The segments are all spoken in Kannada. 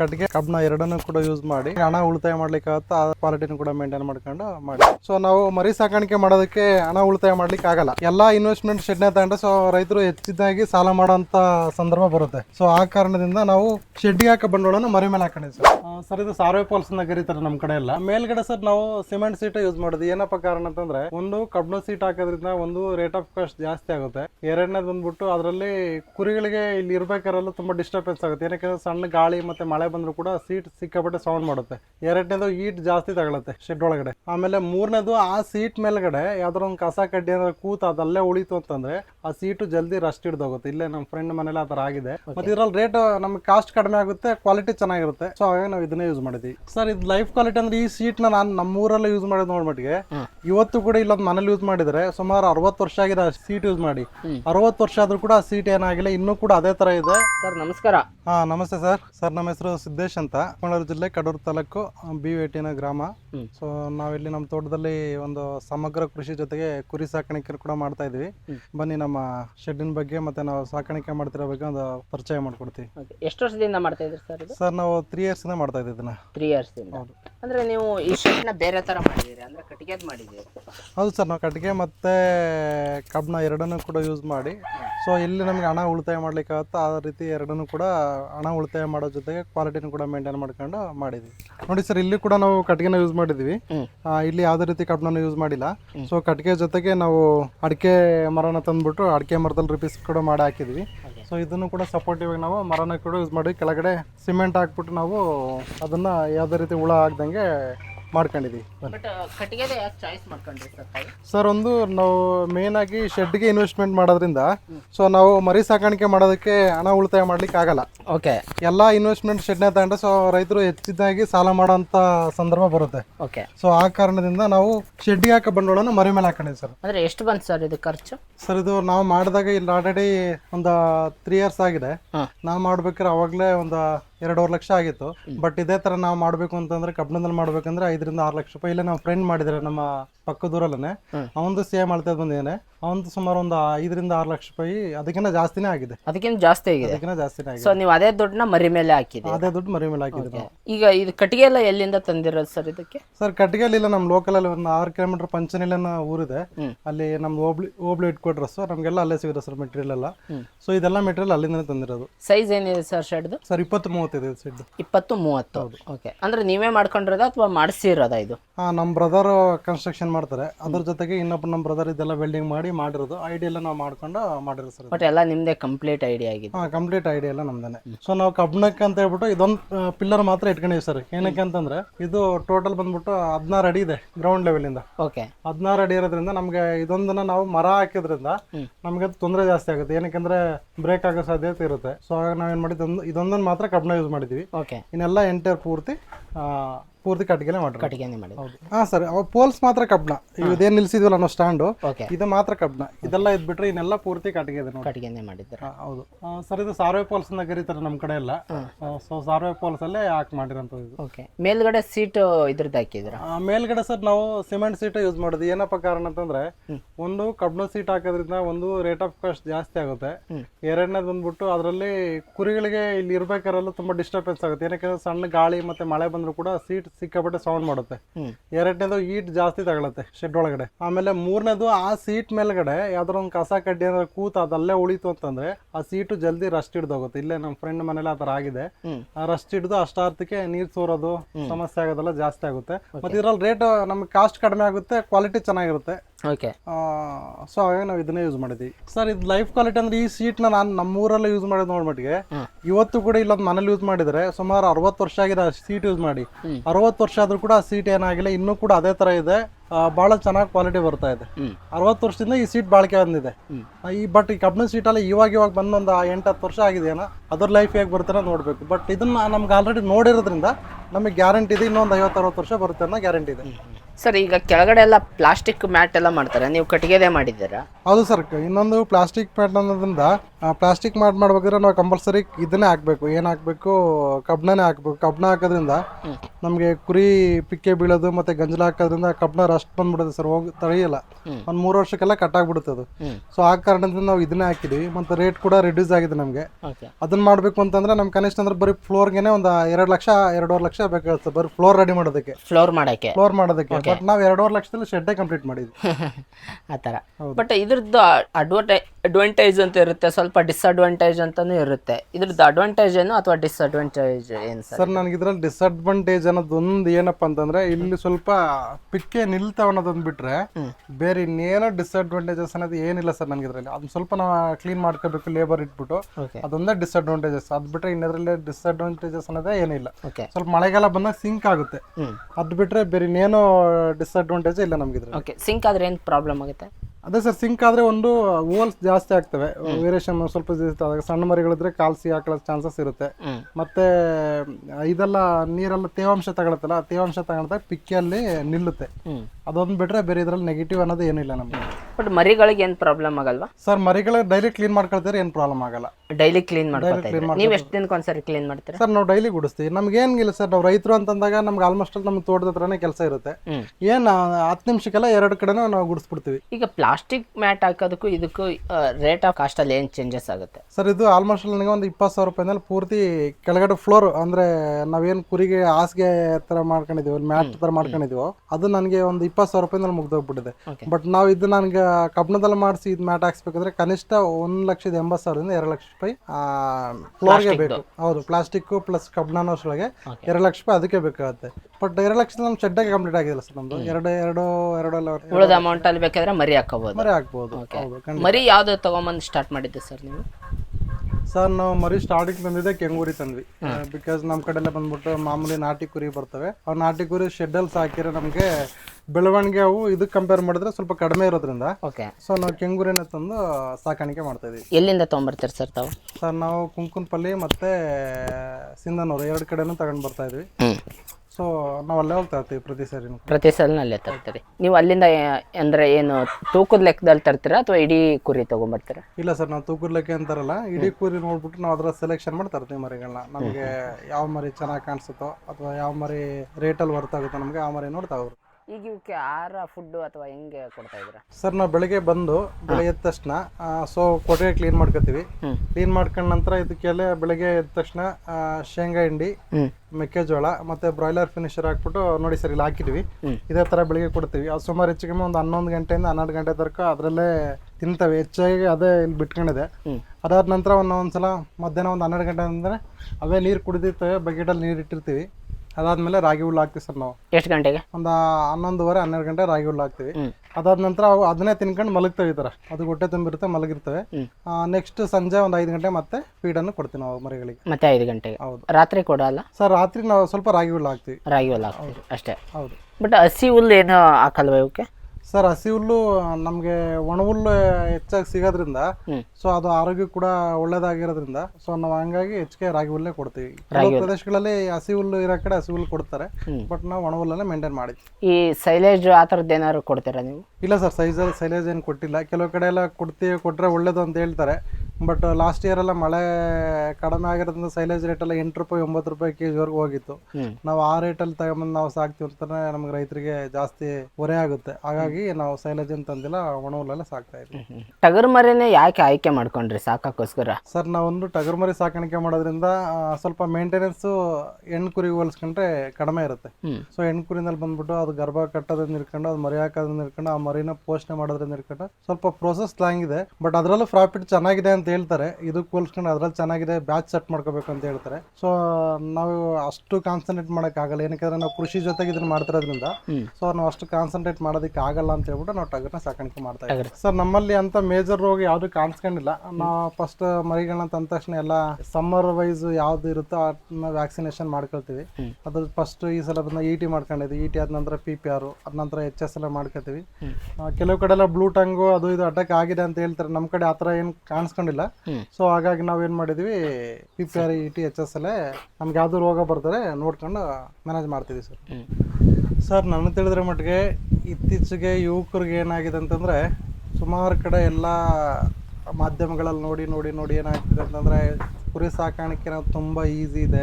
ಕಟ್ಟಿಗೆ ಕಬ್ಬಣ ಎರಡನ್ನೂ ಕೂಡ ಯೂಸ್ ಮಾಡಿ, ಹಣ ಉಳಿತಾಯ ಮಾಡ್ಲಿಕ್ಕೆ ಆಗುತ್ತಾ, ಆ ಕ್ವಾಲಿಟಿನ ಕೂಡ ಮೇಂಟೈನ್ ಮಾಡ್ಕೊಂಡು ಮಾಡಿ. ಸೊ ನಾವು ಮರಿ ಸಾಕಾಣಿಕೆ ಮಾಡೋದಕ್ಕೆ ಹಣ ಉಳಿತಾಯ ಮಾಡ್ಲಿಕ್ಕೆ ಆಗಲ್ಲ. ಎಲ್ಲಾ ಇನ್ವೆಸ್ಟ್ಮೆಂಟ್ ಶೆಡ್ನೆ ತಗೊಂಡ್ರೆ ಸೊ ರೈತರು ಹೆಚ್ಚಿದಾಗಿ ಸಾಲ ಮಾಡೋಂತ ಸಂದರ್ಭ ಬರುತ್ತೆ. ಸೊ ಆ ಕಾರಣದಿಂದ ನಾವು ಶೆಡ್ಗೆ ಹಾಕೋ ಬಂಡವಾಳನ ಮರಿ ಮೇಲೆ ಹಾಕೊಂಡಿದ್ವಿ ಸರ್. ಸರ್, ಇದು ಸಾರ್ವೆ ಪಾಲ್ಸ್ ಅಂತ ಕರೀತಾರೆ ನಮ್ಮ ಕಡೆ ಎಲ್ಲ ಮೇಲ್ಗಡೆ ಸರ್, ನಾವು ಸಿಮೆಂಟ್ ಸೀಟ್ ಯೂಸ್ ಮಾಡೋದು. ಏನಪ್ಪ ಕಾರಣ ಅಂತಂದ್ರೆ, ಒಂದು ಕಬ್ಣ ಸೀಟ್ ಹಾಕೋದ್ರಿಂದ ಒಂದು ರೇಟ್ ಆಫ್ ಕಾಸ್ಟ್ ಜಾಸ್ತಿ ಆಗುತ್ತೆ. ಎರಡನೇದು ಬಂದ್ಬಿಟ್ಟು ಅದರಲ್ಲಿ ಕುರಿಗಳಿಗೆ ಇಲ್ಲಿ ಇರ್ಬೇಕಾರೆಲ್ಲ ತುಂಬಾ ಡಿಸ್ಟರ್ಬೆನ್ಸ್ ಆಗುತ್ತೆ. ಏನಕ್ಕೆ ಸಣ್ಣ ಗಾಳಿ ಮತ್ತೆ ಮಳೆ ಬಂದ್ರು ಕೂಡ ಸೀಟ್ ಸಿಕ್ಕಾಪಟ್ಟೆ ಸೌಂಡ್ ಮಾಡುತ್ತೆ. ಎರಡನೇದು ಈಟ್ ಜಾಸ್ತಿ ತಗೊಳತ್ತೆ ಶೆಡ್ ಒಳಗಡೆ. ಆಮೇಲೆ ಮೂರನೇದು ಆ ಸೀಟ್ ಮೇಲ್ಗಡೆ ಯಾವ್ದಾರ ಒಂದು ಕಸ ಕಡ್ಡಿ ಏನಾದ್ರು ಕೂತ ಅದಲ್ಲೇ ಉಳಿತು ಅಂತಂದ್ರೆ ಆ ಸೀಟು ಜಲ್ದಿ ರಸ್ಟ್ ಹಿಡ್ದೋಗುತ್ತೆ. ಇಲ್ಲೇ ನಮ್ಮ ಫ್ರೆಂಡ್ ಮನೇಲಿ ಆ ತರ ಆಗಿದೆ ಮತ್ತೆ ಇದ್ರಲ್ಲಿ ರೇಟ್ ನಮ್ಗೆ ಕಾಸ್ಟ್ ಕಡಿಮೆ ಆಗುತ್ತೆ ಕ್ವಾಲಿಟಿ ಚೆನ್ನಾಗಿರುತ್ತೆ. ಸೊ ಹಾಗಾಗಿ ನಾವು ಇದನ್ನೇ ಯೂಸ್ ಮಾಡಿದ್ವಿ. ಸರ್ ಇದು ಲೈಫ್ ಕ್ವಾಲಿಟಿ ಅಂದ್ರೆ ಈ ಸೀಟ್ನ ನಾನು ನಮ್ಮೂರಲ್ಲೇ ಯೂಸ್ ಮಾಡಿದ್ ನೋಡ್ಮಟ್ಟಿಗೆ ಇವತ್ತು ಕೂಡ ಇಲ್ಲೊಂದು ಮನೇಲಿ ಯೂಸ್ ಮಾಡಿದ್ರೆ ಸುಮಾರು ಅರವತ್ತು ವರ್ಷ ಆಗಿದೆ ಆ ಸೀಟ್ ಯೂಸ್ ಮಾಡಿ. ಅರವತ್ತು ವರ್ಷ ಆದ್ರೂ ಕೂಡ ಆ ಸೀಟ್ ಏನಾಗಿಲ್ಲ ಇನ್ನೂ ಕೂಡ ಅದೇ ತರ ಇದೆ. ಸರ್ ನಮಸ್ಕಾರ. ಹಾ ನಮಸ್ತೆ ಸರ್ ಸರ್ ನಮ್ಮ ಹೆಸರು ಸಿದ್ದೇಶ್ ಅಂತ. ಕೋಲಾರ ಜಿಲ್ಲೆ ಕಡೂರು ತಾಲೂಕು. ಬಿ ವೇಟಿನ ಗ್ರಾಮ. ಸೊ ನಾವಿಲ್ಲಿ ನಮ್ಮ ತೋಟದಲ್ಲಿ ಒಂದು ಸಮಗ್ರ ಕೃಷಿ ಜೊತೆಗೆ ಕುರಿ ಸಾಕಾಣಿಕೆ ಕೂಡ ಮಾಡ್ತಾ ಇದೀವಿ ಬನ್ನಿ ನಮ್ಮ ಶೆಡ್ಡಿನ ಬಗ್ಗೆ ಮತ್ತೆ ನಾವು ಸಾಕಾಣಿಕೆ ಮಾಡ್ತಿರೋ ಬಗ್ಗೆ ಒಂದು ಪರಿಚಯ ಮಾಡ್ಕೊಡ್ತೀವಿ. ಎಷ್ಟು ವರ್ಷದಿಂದ ಮಾಡ್ತಾ ಇದ್ರಿ ಸರ್ ಸರ್ ನಾವು ತ್ರೀ ಇಯರ್ಸ್ ಇಂದ ಮಾಡ್ತಾ ಇದ್ದೀವಿ ಇದನ್ನ. ತ್ರೀ ಇಯರ್ಸ್ ಅಂದ್ರೆ ನೀವು ಈ ಶೆಡ್ನ ಬೇರೆ ತರ ಮಾಡಿದ್ದೀರಿ ಅಂದ್ರೆ ಕಟ್ಟಿಗೆದ್ ಮಾಡಿದ್ದೀರಿ? ಹೌದು ಸರ್ ನಾವು ಕಟ್ಟಿಗೆ ಮತ್ತೆ ಕಬ್ಬನ ಎರಡನ್ನೂ ಕೂಡ ಯೂಸ್ ಮಾಡಿ. ಸೊ ಇಲ್ಲಿ ನಮಗೆ ಹಣ ಉಳಿತಾಯ ಮಾಡ್ಲಿಕ್ಕೆ ಆಗುತ್ತೆ ಆ ರೀತಿ ಎರಡನ್ನೂ ಕೂಡ ಹಣ ಉಳಿತಾಯ ಮಾಡೋ ಜೊತೆಗೆ ಕ್ವಾಲಿಟಿನ ಕೂಡ ಮೇಂಟೈನ್ ಮಾಡ್ಕೊಂಡು ಮಾಡಿದ್ವಿ ನೋಡಿ ಸರ್ ಇಲ್ಲಿ ಕೂಡ ನಾವು ಕಟ್ಟಿಗೆನ ಯೂಸ್ ಮಾಡಿದ್ವಿ. ಆ, ಇಲ್ಲಿ ಯಾವುದೇ ರೀತಿ ಕಬ್ನ ಯೂಸ್ ಮಾಡಿಲ್ಲ. ಸೊ ಕಟ್ಟಿಗೆ ಜೊತೆಗೆ ನಾವು ಅಡಿಕೆ ಮರನ ತಂದ್ಬಿಟ್ಟು ಅಡಿಕೆ ಮರದಲ್ಲಿ ರಿಪೀಸ್ ಕೂಡ ಮಾಡಿ ಹಾಕಿದ್ವಿ. ಸೊ ಇದನ್ನು ಕೂಡ ಸಪೋರ್ಟಿವ್ ಆಗಿ ನಾವು ಮರನ ಕೂಡ ಯೂಸ್ ಮಾಡಿ ಕೆಳಗಡೆ ಸಿಮೆಂಟ್ ಹಾಕ್ಬಿಟ್ಟು ನಾವು ಅದನ್ನ ಯಾವುದೇ ರೀತಿ ಹುಳ ಆಗ್ದಂಗೆ ಮಾಡ್ಕೊಂಡಿದ್ವಿ ಬಟ್ ಕಟ್ಟಿಗೆದೇ ಯಾಕೆ ಚಾಯ್ಸ್ ಮಾಡ್ಕೊಂಡ್ರಿ ಸರ್ ಒಂದು ನಾವು ಮೇನ್ ಆಗಿ ಶೆಡ್ಗೆ ಇನ್ವೆಸ್ಟ್ಮೆಂಟ್ ಮಾಡೋದ್ರಿಂದ ಸೊ ನಾವು ಮರಿ ಸಾಕಾಣಿಕೆ ಮಾಡೋದಕ್ಕೆ ಹಣ ಉಳಿತಾಯ ಮಾಡ್ಲಿಕ್ಕೆ ಆಗಲ್ಲ. ಓಕೆ ಎಲ್ಲಾ ಇನ್ವೆಸ್ಟ್ಮೆಂಟ್ ಶೆಡ್ನ ತಗೊಂಡ್ರೆ ಸೊ ರೈತರು ಹೆಚ್ಚಿದಾಗಿ ಸಾಲ ಮಾಡೋಂತ ಸಂದರ್ಭ ಬರುತ್ತೆ. ಓಕೆ ಸೊ ಆ ಕಾರಣದಿಂದ ನಾವು ಶೆಡ್ಗೆ ಹಾಕೋ ಬಂಡವಾಳನ ಮರಿ ಮೇಲೆ ಹಾಕೊಂಡಿದ್ದೀವಿ ಸರ್. ಅಂದ್ರೆ ಎಷ್ಟು ಬಂತು ಸರ್ ಇದು ಖರ್ಚು? ಸರ್ ಇದು ನಾವು ಮಾಡಿದಾಗ ಇಲ್ಲಿ ಆಲ್ರೆಡಿ ಒಂದು ತ್ರೀ ಇಯರ್ಸ್ ಆಗಿದೆ. ನಾವು ಮಾಡ್ಬೇಕಾದ್ರೆ ಅವಾಗಲೇ ಒಂದು ಎರಡೂವರೆ ಲಕ್ಷ ಆಗಿತ್ತು. ಬಟ್ ಇದೇ ತರ ನಾವು ಮಾಡಬೇಕು ಅಂತಂದ್ರೆ ಕಬ್ಬಣದಲ್ಲಿ ಮಾಡ್ಬೇಕಂದ್ರೆ ಐದರಿಂದ ಆರು ಲಕ್ಷ ರೂಪಾಯಿ. ಇಲ್ಲೇ ನಾವು ಫ್ರೆಂಡ್ ಮಾಡಿದ್ರೆ ನಮ್ಮ ಪಕ್ಕದೂರಲ್ಲೇ ಅವನು ಅವಂದು ಸೇಮ್ ಅಳ್ತಾ ಬಂದಿದ್ದಾನೆ ಅವಂದು ಸುಮಾರು ಒಂದು ಐದರಿಂದ ಆರು ಲಕ್ಷ ರೂಪಾಯಿ ಅದಕ್ಕಿಂತ ಜಾಸ್ತಿನೇ ಆಗಿದೆ. ಅದಕ್ಕಿಂತ ಜಾಸ್ತಿ ಆಗಿದೆ. ಅದಕ್ಕಿಂತ ಜಾಸ್ತಿನೇ ಆಗಿದೆ. ಸೊ ನೀವು ಅದೇ ದುಡ್ಡನ್ನ ಮರಿ ಮೇಲೆ ಹಾಕಿದ್ರಿ ಅದೇ ದುಡ್ಡು ಮರಿ ಮೇಲೆ ಹಾಕಿದ್ರು ಈಗ ಇದು ಕಟ್ಟಿಗೆ ಎಲ್ಲ ಎಲ್ಲಿಂದ ತಂದಿರೋದು ಸರ್ ಇದಕ್ಕೆ? ಸರ್ ಕಟ್ಟಿಗೆಯಲ್ಲಿ ಇಲ್ಲ ನಮ್ಮ ಲೋಕಲ್ ಅಲ್ಲಿ ಒಂದು ಆರು ಕಿಲೋಮೀಟರ್ ಪಂಚನಿಲನ ಊರಿದೆ. ಅಲ್ಲಿ ನಮ್ದು ಹೋಬ್ಳಿ ಹೋಬ್ಳಿ ಇಟ್ಕೊಟ್ರೆ ಸರ್ ನಮಗೆಲ್ಲ ಅಲ್ಲೇ ಸಿಗುತ್ತೆ ಸರ್ ಮೆಟೀರಿಯಲ್ ಎಲ್ಲ. ಸೊ ಇದೆಲ್ಲ ಮೆಟೀರಿಯಲ್ ಅಲ್ಲಿಂದನೇ ತಂದಿರೋದು. ಸೈಜ್ ಏನಿದೆ ಸರ್ ಶೆಡ್ದು ಸರ್ ಇಪ್ಪತ್ತು ಮೂವತ್ತಿದೆ ಸೆಡ್ ಇಪ್ಪತ್ತು ಮೂವತ್ತು. ಓಕೆ ಅಂದ್ರೆ ನೀವೇ ಮಾಡ್ಕೊಂಡಿರೋದ ಅಥವಾ ಮಾಡಿಸಿರೋದ ಇದು? ಹಾ ನಮ್ಮ ಬ್ರದರ್ ಕನ್ಸ್ಟ್ರಕ್ಷನ್ ಮಾಡ್ತಾರೆ. ಅದ್ರ ಜೊತೆಗೆ ಇನ್ನೊಬ್ಬ ನಮ್ಮ ಬ್ರದರ್ ಇದೆಲ್ಲ ವೆಲ್ಡಿಂಗ್ ಮಾಡಿ ಮಾಡಿರೋದು. ಐಡಿಯಾ ಎಲ್ಲ ನಾವು ಮಾಡ್ಕೊಂಡು ಮಾಡಿರೋದು ಸರ್ ಬಟ್ ಎಲ್ಲ ನಿಮ್ದೇ ಕಂಪ್ಲೀಟ್ ಐಡಿಯಾ ಆಗಿದೆ. ಹಾ ಕಂಪ್ಲೀಟ್ ಐಡಿಯಾ ಎಲ್ಲ ನಮ್ದೇನೆ. ಸೊ ನಾವು ಕಬ್ಣಕ್ಕೆ ಅಂತ ಹೇಳ್ಬಿಟ್ಟು ಇದೊಂದು ಪಿಲ್ಲರ್ ಮಾತ್ರ ಇಟ್ಕೊಂಡಿವಿ ಸರ್ ಏನಕ್ಕೆ ಅಂತಂದ್ರೆ ಇದು ಟೋಟಲ್ ಬಂದ್ಬಿಟ್ಟು ಹದಿನಾರು ಅಡಿ ಇದೆ ಗ್ರೌಂಡ್ ಲೆವೆಲ್ ಇಂದ. ಓಕೆ ಹದಿನಾರು ಅಡಿ ಇರೋದ್ರಿಂದ ನಮಗೆ ಇದೊಂದನ್ನ ನಾವು ಮರ ಹಾಕಿದ್ರಿಂದ ನಮಗೆ ಅದು ತೊಂದರೆ ಜಾಸ್ತಿ ಆಗುತ್ತೆ. ಏನಕ್ಕೆ ಬ್ರೇಕ್ ಆಗೋ ಸಾಧ್ಯತೆ ಇರುತ್ತೆ. ಸೊ ಆಗ ನಾವೇನ್ ಮಾಡಿದ್ದು ಇದೊಂದನ್ನು ಮಾತ್ರ ಕಬ್ಬಣ ಯೂಸ್ ಮಾಡಿದ್ದೀವಿ. ಓಕೆ ಇನ್ನೆಲ್ಲ ಎಂಟರ್ ಪೂರ್ತಿ ಆ, ಪೂರ್ತಿ ಕಟ್ಟಿಗೆನೆ ಮಾಡಿ ಕಟ್ಟಿಗೆನೆ ಮಾಡಿ ಹೌದು. ಹಾ ಸರ್ ಅವ ಪೋಲ್ಸ್ ಮಾತ್ರ ಕಬ್ಣ ಇದೇನ್ ನಿಲ್ಸಿದ್ವಲ್ಲ ನಾವು ಸ್ಟ್ಯಾಂಡು ಇದು ಮಾತ್ರ ಕಬ್ಣ ಇದೆಲ್ಲ ಇದ್ಬಿಟ್ರೆ ಇನ್ನೆಲ್ಲ ಪೂರ್ತಿ ಕಟ್ಟಿಗೆ ಇದೆ ನೋಡಿ ಮಾಡಿದ್ದಾರೆ ಹೌದು. ಸರ್ ಇದು ಸಾರ್ವೆ ಪೋಲ್ಸ್ ಅಂತ ಕರೀತಾರೆ ನಮ್ಮ ಕಡೆ ಎಲ್ಲ ಸೊ ಸಾರ್ವೆ ಪೋಲ್ಸ್ ಅಲ್ಲೇ ಹಾಕಿ ಮಾಡಿರೋಂಥದ್ದು ಓಕೆ ಮೇಲ್ಗಡೆ ಸೀಟ್ ಇದ್ರದ್ದು ಹಾಕಿದ್ರ ಮೇಲ್ಗಡೆ ಸರ್ ನಾವು ಸಿಮೆಂಟ್ ಸೀಟ್ ಯೂಸ್ ಮಾಡೋದು ಏನಪ್ಪ ಕಾರಣ ಅಂತಂದ್ರೆ ಒಂದು ಕಬ್ಣ ಸೀಟ್ ಹಾಕೋದ್ರಿಂದ ಒಂದು ರೇಟ್ ಆಫ್ ಕಾಸ್ಟ್ ಜಾಸ್ತಿ ಆಗುತ್ತೆ. ಎರಡನೇದು ಬಂದ್ಬಿಟ್ಟು ಅದರಲ್ಲಿ ಕುರಿಗಳಿಗೆ ಇಲ್ಲಿ ಇರ್ಬೇಕಾರೆಲ್ಲ ತುಂಬಾ ಡಿಸ್ಟರ್ಬೆನ್ಸ್ ಆಗುತ್ತೆ. ಏನಕ್ಕೆ ಸಣ್ಣ ಗಾಳಿ ಮತ್ತೆ ಮಳೆ ಬಂದ್ರು ಕೂಡ ಸೀಟ್ ಸಿಕ್ಕಾಪಟ್ಟೆ ಸೌಂಡ್ ಮಾಡುತ್ತೆ. ಎರಡನೇದು ಈಟ್ ಜಾಸ್ತಿ ತಗೊಳತ್ತೆ ಶೆಡ್ ಒಳಗಡೆ. ಆಮೇಲೆ ಮೂರನೇದು ಆ ಸೀಟ್ ಮೇಲ್ಗಡೆ ಯಾವ್ದಾರ ಒಂದು ಕಸ ಕಡ್ಡಿ ಏನಾದ್ರು ಕೂತ ಅದಲ್ಲೇ ಉಳಿತು ಅಂತಂದ್ರೆ ಆ ಸೀಟು ಜಲ್ದಿ ರಸ್ಟ್ ಹಿಡ್ದೋಗುತ್ತೆ ಇಲ್ಲೇ ನಮ್ಮ ಫ್ರೆಂಡ್ ಮನೇಲಿ ಆತರ ಆಗಿದೆ. ಆ ರಸ್ಟ್ ಹಿಡ್ದು ಅಷ್ಟಾರ್ಥಕ್ಕೆ ನೀರ್ ಸೋರೋದು ಸಮಸ್ಯೆ ಆಗೋದೆಲ್ಲ ಜಾಸ್ತಿ ಆಗುತ್ತೆ. ಮತ್ತೆ ಇದ್ರಲ್ಲಿ ರೇಟ್ ನಮ್ಗೆ ಕಾಸ್ಟ್ ಕಡಿಮೆ ಆಗುತ್ತೆ ಕ್ವಾಲಿಟಿ ಚೆನ್ನಾಗಿರುತ್ತೆ. ಓಕೆ ಸೊ ಹಾಗಾಗಿ ನಾವು ಇದನ್ನೇ ಯೂಸ್ ಮಾಡಿದ್ವಿ. ಸರ್ ಇದು ಲೈಫ್ ಕ್ವಾಲಿಟಿ ಅಂದ್ರೆ ಈ ಸೀಟ್ನ ನಾನು ನಮ್ಮೂರಲ್ಲೇ ಯೂಸ್ ಮಾಡೋದು ನೋಡ್ಮಟ್ಟಿಗೆ ಇವತ್ತು ಕೂಡ ಇಲ್ಲೊಂದು ಮನೇಲಿ ಯೂಸ್ ಮಾಡಿದ್ರೆ ಸುಮಾರು ಅರವತ್ತು ವರ್ಷ ಆಗಿದೆ ಆ ಸೀಟ್ ಯೂಸ್ ಮಾಡಿ. ಅರವತ್ತು ವರ್ಷ ಆದ್ರೂ ಕೂಡ ಆ ಸೀಟ್ ಏನಾಗಿಲ್ಲ ಇನ್ನೂ ಕೂಡ ಅದೇ ತರ ಇದೆ. ಬಹಳ ಚೆನ್ನಾಗಿ ಕ್ವಾಲಿಟಿ ಬರ್ತಾ ಇದೆ. ಅರವತ್ತು ವರ್ಷದಿಂದ ಈ ಸೀಟ್ ಬಾಳಿಕೆ ಬಂದಿದೆ. ಈ ಬಟ್ ಈ ಕಬ್ಬಿಣ ಸೀಟ್ ಅಲ್ಲಿ ಇವಾಗ ಇವಾಗ ಬಂದೊಂದು ಎಂಟು ಹತ್ತು ವರ್ಷ ಆಗಿದೆಯೇನೋ ಅದ್ರ ಲೈಫ್ ಹೇಗೆ ಬರ್ತಾನೆ ನೋಡ್ಬೇಕು. ಬಟ್ ಇದನ್ನ ನಮ್ಗೆ ಆಲ್ರೆಡಿ ನೋಡಿರೋದ್ರಿಂದ ನಮಗೆ ಗ್ಯಾರಂಟಿ ಇದೆ ಇನ್ನೊಂದು ಐವತ್ತು ಅರವತ್ತು ವರ್ಷ ಬರುತ್ತೆ ಅನ್ನೋ ಗ್ಯಾರಂಟಿ ಇದೆ. ಸರ್ ಈಗ ಕೆಳಗಡೆ ಎಲ್ಲ ಪ್ಲಾಸ್ಟಿಕ್ ಮ್ಯಾಟ್ ಎಲ್ಲ ಮಾಡ್ತಾರೆ. ನೀವು ಕಟ್ಟಿಗೆದೇ ಮಾಡಿದ್ದೀರಾ? ಹೌದು ಸರ್ ಇನ್ನೊಂದು ಪ್ಲಾಸ್ಟಿಕ್ ಮ್ಯಾಟ್ ಅನ್ನೋದ್ರಿಂದ ಪ್ಲಾಸ್ಟಿಕ್ ಮ್ಯಾಟ್ ಮಾಡ್ಬೇಕಾದ್ರೆ ನಾವು ಕಂಪಲ್ಸರಿ ಇದನ್ನೇ ಹಾಕ್ಬೇಕು. ಏನು ಹಾಕ್ಬೇಕು? ಕಬ್ಣನೇ ಹಾಕ್ಬೇಕು. ಕಬ್ಣ ಹಾಕೋದ್ರಿಂದ ನಮಗೆ ಕುರಿ ಪಿಕ್ಕೆ ಬೀಳೋದು ಮತ್ತೆ ಗಂಜಲ ಹಾಕೋದ್ರಿಂದ ಕಬ್ಣ ರಸ್ಟ್ ಬಂದ್ಬಿಡುತ್ತೆ ಸರ್. ಹೋಗಿ ತಡೆಯಲ್ಲ. ಒಂದು ಮೂರು ವರ್ಷಕ್ಕೆಲ್ಲ ಕಟ್ ಆಗ್ಬಿಡುತ್ತೆ ಅದು. ಸೊ ಆ ಕಾರಣದಿಂದ ನಾವು ಇದನ್ನೇ ಹಾಕಿದೀವಿ. ಮತ್ತೆ ರೇಟ್ ಕೂಡ ರಿಡ್ಯೂಸ್ ಆಗಿದೆ ನಮಗೆ. ಅದನ್ನ ಮಾಡಬೇಕು ಅಂತಂದ್ರೆ ನಮ್ ಕನಿಷ್ಠ ಅಂದ್ರೆ ಬರೀ ಫ್ಲೋರ್ಗೆನೆ ಒಂದು ಎರಡು ಲಕ್ಷ ಎರಡೂವರೆ ಲಕ್ಷ ಬೇಕಾಗುತ್ತೆ ಬರೀ ಫ್ಲೋರ್ ರೆಡಿ ಮಾಡೋದಕ್ಕೆ. ಫ್ಲೋರ್ ಮಾಡೋಕ್ಕೆ. ಫ್ಲೋರ್ ಮಾಡೋದಕ್ಕೆ. ಬಟ್ ನಾವು ಎರಡೂವರೆ ಲಕ್ಷದಲ್ಲಿ ಶೆಡ್ಡೇ ಕಂಪ್ಲೀಟ್ ಮಾಡಿದ್ವಿ. ಆ ಥರ. ಬಟ್ ಇದ್ರದ್ದು ಅಡ್ವರ್ಟೈ ಅಡ್ವಾಂಟೇಜ್ ಅಂತ ಇರುತ್ತೆ ಸ್ವಲ್ಪ ಡಿಸ್ಅಡ್ವಾಂಟೇಜ್ ಅಂತಾನೂ ಇರುತ್ತೆ. ಇದ್ರದ್ದು ಅಡ್ವಾಂಟೇಜ್ ಏನು ಅಥವಾ ಡಿಸ್ಅಡ್ವಾಂಟೇಜ್ ಏನು ಸರ್? ಸರ್ ನನಗೆ ಇದ್ರಲ್ಲಿ ಡಿಸ್ಅಡ್ವಾಂಟೇಜ್ ಅನ್ನೋದು ಒಂದು ಏನಪ್ಪ ಅಂತಂದ್ರೆ ಇಲ್ಲಿ ಸ್ವಲ್ಪ ಪಿಕ್ಕೆ ನಿಲ್ತಾವ ಅನ್ನೋದೊಂದು ಬಿಟ್ರೆ ಬೇರೆ ಇನ್ನೇನೋ ಡಿಸ್ಅಡ್ವಾಂಟೇಜಸ್ ಅನ್ನೋದು ಏನಿಲ್ಲ ಸರ್ ನನಗೆ ಇದರಲ್ಲಿ. ಅದನ್ನ ಸ್ವಲ್ಪ ನಾವು ಕ್ಲೀನ್ ಮಾಡ್ಕೋಬೇಕು ಲೇಬರ್ ಇಟ್ಬಿಟ್ಟು. ಓಕೆ ಅದೊಂದೇ ಡಿಸ್ಅಡ್ವಾಂಟೇಜಸ್ ಅದು ಬಿಟ್ರೆ ಇನ್ನದ್ರಲ್ಲಿ ಡಿಸ್ಅಡ್ವಾಂಟೇಜಸ್ ಅನ್ನೋದೇ ಏನಿಲ್ಲ. ಓಕೆ ಸ್ವಲ್ಪ ಮಳೆಗಾಲ ಬಂದಾಗ ಸಿಂಕ್ ಆಗುತ್ತೆ. ಅದು ಬಿಟ್ರೆ ಬೇರೆ ಇನ್ನೇನೋ ಡಿಸ್ಅಡ್ವಾಂಟೇಜ್ ಇಲ್ಲ ನಮ್ಗೆ ಇದ್ರಲ್ಲಿ. ಓಕೆ ಸಿಂಕ್ ಆದ್ರೆ ಏನು ಪ್ರಾಬ್ಲಮ್ ಆಗುತ್ತೆ? ಅದೇ ಸರ್ ಸಿಂಕ್ ಆದರೆ ಒಂದು ಓಲ್ಸ್ ಜಾಸ್ತಿ ಆಗ್ತವೆ. ವೇರಿಯೇಷನ್ ಸ್ವಲ್ಪ ಸಣ್ಣ ಮರಿಗಳಿದ್ರೆ ಕಾಲ್ಸಿ ಹಾಕೊಳ್ಳೋ ಚಾನ್ಸಸ್ ಇರುತ್ತೆ. ಮತ್ತೆ ಇದೆಲ್ಲ ನೀರೆಲ್ಲ ತೇವಾಂಶ ತಗೊಳತ್ತಲ್ಲ ತೇವಾಂಶ ತಗೊಳ್ತಾ ಪಿಕ್ಕಿಯಲ್ಲಿ ನಿಲ್ಲುತ್ತೆ. ಅದೊಂದು ಬಿಟ್ರೆ ಬೇರೆ ಇದ್ರಲ್ಲಿ ನೆಗೆಟಿವ್ ಅನ್ನೋದು ಏನಿಲ್ಲ ನಮಗೆ. ಬಟ್ ಮರಿಗಳಿಗೆ ಏನು ಪ್ರಾಬ್ಲಮ್ ಆಗಲ್ವಾ? ಸರ್ ಮರಿಗಳ ಡೈಲಿ ಕ್ಲೀನ್ ಮಾಡ್ಕೊಳ್ತಾರೆ ಏನು ಪ್ರಾಬ್ಲಮ್ ಆಗಲ್ಲ. ಡೈಲಿ ಕ್ಲೀನ್ ಮಾಡ್ಕೊತಾ ನೀವು ಎಷ್ಟು ದಿನಕ್ಕೆ ಒಂದ್ಸರಿ ಕ್ಲೀನ್ ಮಾಡ್ತೀರಾ? ಸರ್ ನಾವು ಡೈಲಿ ಗುಡಿಸ್ತೀವಿ. ನಮ್ಗೆ ಏನಿಲ್ಲ ಸರ್ ನಾವು ರೈತರು ಅಂತಂದಾಗ ನಮ್ಗೆ ಆಲ್ಮೋಸ್ಟ್ ನಮ್ಗೆ ತೋಟದ ಹತ್ರನೇ ಕೆಲಸ ಇರುತ್ತೆ. ಏನ್ ಹತ್ತು ನಿಮಿಷಕ್ಕೆಲ್ಲ ಎರಡು ಕಡೆನೂ ನಾವು ಗುಡಿಸ್ಬಿಡ್ತೀವಿ. ಈಗ ಪ್ಲಾಸ್ಟಿಕ್ ಮ್ಯಾಟ್ ಹಾಕೋದಕ್ಕೂ ಇದಕ್ಕೂ ರೇಟ್ ಆಫ್ ಕಾಸ್ಟ್ ಅಲ್ಲಿ ಏನು ಚೇಂಜಸ್ ಆಗುತ್ತೆ? ಸರ್ ಇದು ಆಲ್ಮೋಸ್ಟ್ ನನಗೆ ಒಂದು ಇಪ್ಪತ್ತು ಸಾವಿರ ರೂಪಾಯಿನಲ್ಲಿ ಪೂರ್ತಿ ಕೆಳಗಡೆ ಫ್ಲೋರ್ ಅಂದ್ರೆ ನಾವೇನು ಕುರಿಗೆ ಹಾಸಿಗೆ ತರ ಮಾಡ್ಕೊಂಡಿದೀವಿ ಮ್ಯಾಟ್ ತರ ಮಾಡ್ಕೊಂಡಿದೀವೋ ಅದು ನನಗೆ ಒಂದು ಇಪ್ಪತ್ತು ಸಾವಿರ ರೂಪಾಯಿನಲ್ಲಿ ಮುಗ್ದೋಗ್ಬಿಟ್ಟಿದೆ. ಬಟ್ ನಾವು ಇದು ನನಗೆ ಕಬ್ಬಣದಲ್ಲಿ ಮಾಡಿಸಿ ಇದು ಮ್ಯಾಟ್ ಹಾಕ್ಸ್ಬೇಕಂದ್ರೆ ಕನಿಷ್ಠ ಒಂದ್ ಲಕ್ಷದ ಎಂಬತ್ತು ಸಾವಿರದಿಂದ ಎರಡು ಲಕ್ಷ ರೂಪಾಯಿ ಫ್ಲೋರ್ಗೆ ಬೇಕು. ಹೌದು ಪ್ಲಾಸ್ಟಿಕ್ ಪ್ಲಸ್ ಕಬ್ಬಣ ಅನ್ನೋಷ್ರೊಳಗೆ ಎರಡು ಲಕ್ಷ ರೂಪಾಯಿ ಅದಕ್ಕೆ ಬೇಕಾಗುತ್ತೆ. ಬಟ್ ಎರಡು ಲಕ್ಷದ ನಮ್ಮ ಶೆಡ್ಡಾಗಿ ಕಂಪ್ಲೀಟ್ ಆಗಿಲ್ಲ ಸರ್ ನಮ್ದು. ಎರಡು ಎರಡು ಎರಡು ಉಳಿದ ಅಮೌಂಟ್ ಅಲ್ಲಿ ಬೇಕಾದ್ರೆ ಮರಿ ಹಾಕಬಹುದು ಮರಿ ಹಾಕ್ಬೋದು. ಮರಿ ಯಾವ್ದು ತಗೊಂಬಂದು ಸ್ಟಾರ್ಟ್ ಮಾಡಿದ್ದೆ ಸರ್ ನೀವು? ಸರ್ ನಾವು ಮರಿ ಸ್ಟಾರ್ಟಿಂಗ್ ತಂದಿದ್ದೆ ಕೆಂಗೂರಿ ತಂದ್ವಿ. ಬಿಕಾಸ್ ನಮ್ಮ ಕಡೆ ಎಲ್ಲ ಬಂದ್ಬಿಟ್ಟು ಮಾಮೂಲಿ ನಾಟಿ ಕುರಿ ಬರ್ತವೆ. ಆ ನಾಟಿ ಕುರಿ ಶೆಡ್ಡಲ್ಲಿ ಹಾಕಿರೋ ನಮಗೆ ಬೆಳವಣಿಗೆ ಅವು ಇದು ಕಂಪೇರ್ ಮಾಡಿದ್ರೆ ಸ್ವಲ್ಪ ಕಡಿಮೆ ಇರೋದ್ರಿಂದ. ಓಕೆ ಸೊ ನಾವು ಕೆಂಗೂರಿನ ತಂದು ಸಾಕಾಣಿಕೆ ಮಾಡ್ತಾ ಇದೀವಿ. ಎಲ್ಲಿಂದ ತೊಗೊಂಬರ್ತೀರಿ ಸರ್ ತಾವು? ಸರ್ ನಾವು ಕುಂಕುನಪಲ್ಲಿ ಮತ್ತೆ ಸಿಂಧನೂರು ಎರಡು ಕಡೆನೂ ತಗೊಂಡ್ ಬರ್ತಾ ಇದ್ವಿ. ಹ್ಞೂ ಸೊ ನಾವು ಅಲ್ಲೇ ಹೋಗ್ತಾ ಇರ್ತೀವಿ ಪ್ರತಿ ಸರಿ. ಪ್ರತಿ ಸಲನ ಅಲ್ಲೇ ತರ್ತೀರಿ. ನೀವು ಅಲ್ಲಿಂದ ಏ- ಅಂದ್ರೆ ಏನು ತೂಕದ ಲೆಕ್ಕದಲ್ಲಿ ತರ್ತೀರಾ ಅಥವಾ ಇಡೀ ಕುರಿ ತೊಗೊಂಬರ್ತೀರಾ? ಇಲ್ಲ ಸರ್ ನಾವು ತೂಕರ್ಲಿಕ್ಕೆ ಅಂತಾರಲ್ಲ ಇಡೀ ಕುರಿ ನೋಡ್ಬಿಟ್ಟು ನಾವು ಅದರ ಸೆಲೆಕ್ಷನ್ ಮಾಡಿ ತರ್ತೀವಿ ಮರಿಗಳನ್ನ ನಮಗೆ ಯಾವ ಮರಿ ಚೆನ್ನಾಗಿ ಕಾಣಿಸುತ್ತೋ ಅಥವಾ ಯಾವ ಮರಿ ರೇಟಲ್ಲಿ ವರ್ತ್ ಆಗುತ್ತೋ ನಮಗೆ ಆ ಮರಿ ನೋಡ್ತಾ ತಗೋರು ಈಗ ಇವಕ್ಕೆ ಆಹಾರ ಫುಡ್ಡು ಅಥವಾ ಹೆಂಗೆ ಕೊಡ್ತಾ ಇದ್ದೀರಾ? ಸರ್ ನಾವು ಬೆಳಿಗ್ಗೆ ಬಂದು ಬೆಳಿಗ್ಗೆ ಎದ್ದ ತಕ್ಷಣ ಸೊ ಕೊಟ್ಟಿಗೆ ಕ್ಲೀನ್ ಮಾಡ್ಕೋತೀವಿ. ಕ್ಲೀನ್ ಮಾಡ್ಕೊಂಡ ನಂತರ ಇದಕ್ಕೆಲ್ಲ ಬೆಳಿಗ್ಗೆ ಎದ್ದ ತಕ್ಷಣ ಆ, ಶೇಂಗಾ ಹಿಂಡಿ ಮೆಕ್ಕೆಜೋಳ ಮತ್ತೆ ಬ್ರಾಯ್ಲರ್ ಫಿನಿಶರ್ ಹಾಕ್ಬಿಟ್ಟು ನೋಡಿ ಸರ್ ಇಲ್ಲಿ ಹಾಕಿದ್ವಿ. ಇದೇ ತರ ಬೆಳಿಗ್ಗೆ ಕೊಡ್ತೀವಿ. ಅದು ಸುಮಾರು ಹೆಚ್ಚು ಕಮ್ಮಿ ಒಂದು ಹನ್ನೊಂದು ಗಂಟೆಯಿಂದ ಹನ್ನೆರಡು ಗಂಟೆ ತನಕ ಅದರಲ್ಲೇ ತಿಂತವೆ. ಹೆಚ್ಚಾಗಿ ಅದೇ ಇಲ್ಲಿ ಬಿಟ್ಕೊಂಡಿದೆ. ಅದಾದ ನಂತರ ಒಂದೊಂದ್ಸಲ ಮಧ್ಯಾಹ್ನ ಒಂದು ಹನ್ನೆರಡು ಗಂಟೆ ಅಂದರೆ ಅವೇ ನೀರು ಕುಡಿದಿರ್ತವೆ ಬಕೆಟಲ್ಲಿ ನೀರು ಇಟ್ಟಿರ್ತೀವಿ. ಅದಾದ್ಮೇಲೆ ರಾಗಿ ಹುಲ್ಲು ಹಾಕ್ತೀವಿ ಸರ್ ನಾವು. ಎಷ್ಟು ಗಂಟೆಗೆ? ಒಂದು ಹನ್ನೊಂದುವರೆ ಹನ್ನೆರಡು ಗಂಟೆ ರಾಗಿ ಹುಲ್ಲು ಹಾಕ್ತೀವಿ. ಅದಾದ ನಂತರ ಅವು ಅದನ್ನೇ ತಿನ್ಕೊಂಡು ಮಲಗ್ತವೆ ಈ ಥರ. ಅದು ಹೊಟ್ಟೆ ತುಂಬಿರುತ್ತೆ ಮಲಗಿರ್ತವೆ. ನೆಕ್ಸ್ಟ್ ಸಂಜೆ ಒಂದು ಐದು ಗಂಟೆ ಮತ್ತೆ ಫೀಡನ್ನು ಕೊಡ್ತೀವಿ ನಾವು ಮರಿಗಳಿಗೆ. ಮತ್ತೆ ಐದು ಗಂಟೆಗೆ? ಹೌದು. ರಾತ್ರಿ ಕೊಡಲ್ಲ ಸರ್ ರಾತ್ರಿ ನಾವು ಸ್ವಲ್ಪ ರಾಗಿ ಹುಲ್ಲು ಹಾಕ್ತೀವಿ. ರಾಗಿ ಹುಲ್ಲು ಹಾಕ್ತೀವಿ ಅಷ್ಟೇ. ಹೌದು. ಬಟ್ ಹಸಿ ಹುಲ್ಲು ಏನು ಹಾಕಲ್ವ ಇವಕ್ಕೆ? ಸರ್ ಹಸಿ ಹುಲ್ಲು ನಮಗೆ ಒಣ ಹುಲ್ಲು ಹೆಚ್ಚಾಗಿ ಸಿಗೋದ್ರಿಂದ. ಸೊ ಅದು ಆರೋಗ್ಯ ಕೂಡ ಒಳ್ಳೇದಾಗಿರೋದ್ರಿಂದ ಸೊ ನಾವು ಹಂಗಾಗಿ ಹೆಚ್ಚಿಗೆ ರಾಗಿ ಹುಲ್ಲೇ ಕೊಡ್ತೀವಿ. ಕೆಲವು ಪ್ರದೇಶಗಳಲ್ಲಿ ಹಸಿ ಹುಲ್ಲು ಇರೋ ಕಡೆ ಹಸಿ ಹುಲ್ಲು ಕೊಡ್ತಾರೆ ಬಟ್ ನಾವು ಒಣ ಹುಲ್ಲನ್ನೇ ಮೇಂಟೈನ್ ಮಾಡಿದ್ವಿ. ಈ ಸೈಲೇಜ್ ಆ ಥರದ್ದು ಏನಾದ್ರು ಕೊಡ್ತೀರಾ ನೀವು? ಇಲ್ಲ ಸರ್ ಸೈಜ್ ಸೈಲೇಜ್ ಏನು ಕೊಟ್ಟಿಲ್ಲ. ಕೆಲವು ಕಡೆ ಎಲ್ಲ ಕೊಡ್ತೀವಿ ಕೊಟ್ಟರೆ ಒಳ್ಳೇದು ಅಂತ ಹೇಳ್ತಾರೆ. ಬಟ್ ಲಾಸ್ಟ್ ಇಯರ್ ಎಲ್ಲ ಮಳೆ ಕಡಿಮೆ ಆಗಿರೋದ್ರಿಂದ ಸೈಲೇಜ್ ರೇಟ್ ಎಲ್ಲ ಎಂಟು ರೂಪಾಯಿ ಒಂಬತ್ತು ರೂಪಾಯಿ ಕೆ ಜಿವರೆಗೂ ಹೋಗಿತ್ತು. ನಾವು ಆ ರೇಟಲ್ಲಿ ತಗೊಂಬಂದು ನಾವು ಸಾಕ್ತೀವಿ ಅಂತಾನೆ ನಮ್ಗೆ ರೈತರಿಗೆ ಜಾಸ್ತಿ ಹೊರೆ ಆಗುತ್ತೆ. ಹಾಗಾಗಿ ನಾವು ಸೈಲೇಜ್ ಅಂತ ತಂದಿಲ್ಲ ಒಣ ಹುಲ್ಲೆಲ್ಲ ಸಾಕ್ತಾ ಇದ್ವಿ ಟಗರ್ ಮರಿನೇ ಯಾಕೆ ಆಯ್ಕೆ ಮಾಡ್ಕೊಂಡ್ರಿ ಸಾಕಕ್ಕೋಸ್ಕರ? ಸರ್ ನಾವೊಂದು ಟಗರ್ ಮರಿ ಸಾಕಾಣಿಕೆ ಮಾಡೋದ್ರಿಂದ ಆ, ಸ್ವಲ್ಪ ಮೇಂಟೆನೆನ್ಸು ಹೆಣ್ಣು ಕುರಿ ಹೋಲಿಸ್ಕೊಂಡ್ರೆ ಕಡಿಮೆ ಇರುತ್ತೆ. ಸೊ ಹೆಣ್ಣು ಕುರಿನಲ್ಲಿ ಬಂದ್ಬಿಟ್ಟು ಅದು ಗರ್ಭ ಕಟ್ಟೋದ್ರಿಂದ ಇರ್ಕೊಂಡು ಅದು ಮರಿ ಹಾಕೋದ್ರಿಂದ ಇರ್ಕೊಂಡು ಆ ಮರಿನ ಪೋಷಣೆ ಮಾಡೋದ್ರಿಂದ ಇರ್ಕೊಂಡು ಸ್ವಲ್ಪ ಪ್ರೋಸೆಸ್ ಲಾಂಗ್ ಇದೆ. ಬಟ್ ಅದರಲ್ಲೂ ಪ್ರಾಫಿಟ್ ಚೆನ್ನಾಗಿದೆ ಅಂತ ಹೇಳ್ತಾರೆ. ಇದಕ್ಕೆ ಹೋಲಿಸ್ಕೊಂಡು ಅದ್ರಲ್ಲಿ ಚೆನ್ನಾಗಿದೆ ಬ್ಯಾಚ್ ಸೆಟ್ ಮಾಡ್ಕೋಬೇಕು ಅಂತ ಹೇಳ್ತಾರೆ. ಸೊ ನಾವು ಅಷ್ಟು ಕಾನ್ಸಂಟ್ರೇಟ್ ಮಾಡೋಕ್ಕಾಗಲ್ಲ ಏನಕ್ಕೆ ನಾವು ಕೃಷಿ ಜೊತೆಗೆ ಇದನ್ನ ಮಾಡ್ತಿರೋದ್ರಿಂದ. ಸೊ ನಾವು ಅಷ್ಟು ಕಾನ್ಸಂಟ್ರೇಟ್ ಮಾಡೋದಕ್ಕೆ ಆಗಲ್ಲ ಅಂತ ಹೇಳ್ಬಿಟ್ಟು ನಾವು ಟಗರ್ನ ಸಾಕಾಣಿಕೆ ಮಾಡ್ತಾ ಇದ್ದೀವಿ. ಸರ್ ನಮ್ಮಲ್ಲಿ ಅಂತ ಮೇಜರ್ ರೋಗ ಯಾವುದು ಕಾಣಿಸ್ಕೊಂಡಿಲ್ಲ. ನಾವು ಫಸ್ಟ್ ಮರಿಗಳನ್ನ ತಂದ ತಕ್ಷಣ ಎಲ್ಲ ಸಮ್ಮರ್ ವೈಸ್ ಯಾವ್ದು ಇರುತ್ತೋ ಅದನ್ನ ವ್ಯಾಕ್ಸಿನೇಷನ್ ಮಾಡ್ಕೊಳ್ತೀವಿ. ಅದ್ರ ಫಸ್ಟ್ ಈ ಸಲ ಬಂದ ಇ ಟಿ ಮಾಡ್ಕೊಂಡಿದ್ವಿ. ಇ ಟಿ ಆದ ನಂತರ ಪಿ ಪಿ ಆರ್ ಅದ ನಂತರ ಎಚ್ ಎಸ್ ಎಲ್ಲ ಮಾಡ್ಕೊತೀವಿ ಕೆಲವು ಕಡೆ ಎಲ್ಲ ಬ್ಲೂ ಟಂಗು ಅದು ಇದು ಅಟ್ಯಾಕ್ ಆಗಿದೆ ಅಂತ ಹೇಳ್ತಾರೆ. ನಮ್ಮ ಕಡೆ ಆ ಥರ ಏನು ಕಾಣಿಸ್ಕೊಂಡಿಲ್ಲ. ಹ್ಮ್. ಸೊ ಹಾಗಾಗಿ ನಾವು ಏನು ಮಾಡಿದ್ವಿ P P R E T H S ಅಲ್ಲೇ ನಮ್ಗೆ ಯಾವ್ದು ರೋಗ ಬರ್ತಾರೆ ನೋಡ್ಕೊಂಡು ಮ್ಯಾನೇಜ್ ಮಾಡ್ತೀವಿ ಸರ್ ಸರ್ ನನ್ನ ತಿಳಿದ್ರೆ ಮಟ್ಟಿಗೆ ಇತ್ತೀಚೆಗೆ ಯುವಕರಿಗೆ ಏನಾಗಿದೆ ಅಂತಂದರೆ ಸುಮಾರು ಕಡೆ ಎಲ್ಲ ಮಾಧ್ಯಮಗಳಲ್ಲಿ ನೋಡಿ ನೋಡಿ ನೋಡಿ ಏನಾಗ್ತಿದೆ ಅಂತಂದರೆ ಕುರಿ ಸಾಕಾಣಿಕೆ ತುಂಬ ಈಸಿ ಇದೆ.